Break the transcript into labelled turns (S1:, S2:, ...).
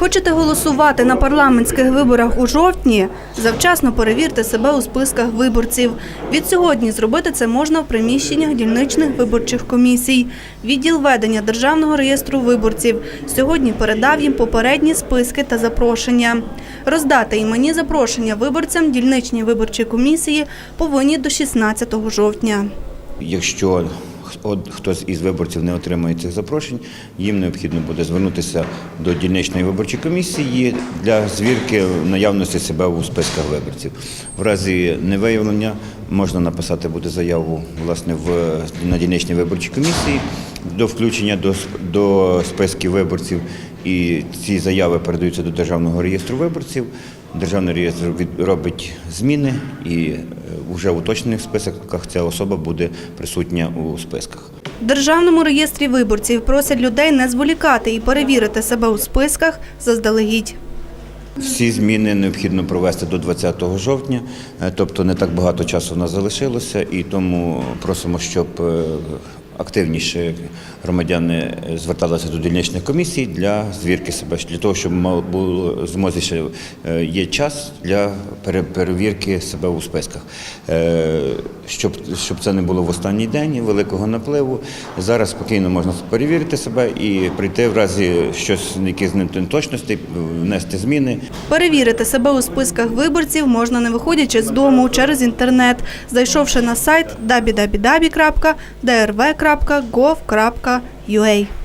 S1: Хочете голосувати на парламентських виборах у жовтні? Завчасно перевірте себе у списках виборців. Від сьогодні зробити це можна в приміщеннях дільничних виборчих комісій. Відділ ведення Державного реєстру виборців сьогодні передав їм попередні списки та запрошення. Роздати іменні запрошення виборцям дільничні виборчі комісії повинні до 16 жовтня.
S2: Якщо хтось із виборців не отримає цих запрошень, їм необхідно буде звернутися до дільничної виборчої комісії для звірки наявності себе у списках виборців. В разі невиявлення можна написати буде заяву власне в на дільничній виборчій комісії до включення до, до списків виборців. І ці заяви передаються до державного реєстру виборців. Державний реєстр робить зміни, і е, вже в уточнених списках ця особа буде присутня у списках.
S1: В Державному реєстрі виборців просять людей не зволікати і перевірити себе у списках заздалегідь.
S2: Всі зміни необхідно провести до 20 жовтня, е, тобто не так багато часу в нас залишилося, і тому просимо, щоб е, активніше громадяни зверталися до дільничних комісій для звірки себе, для того, щоб було змозі е, є час для перевірки себе у списках. Е, Щоб, щоб це не було в останній день великого напливу, зараз спокійно можна перевірити себе і прийти в разі щось, якісь неточностей, внести зміни.
S1: Перевірити себе у списках виборців можна не виходячи з дому через інтернет, зайшовши на сайт www.drv.gov.ua.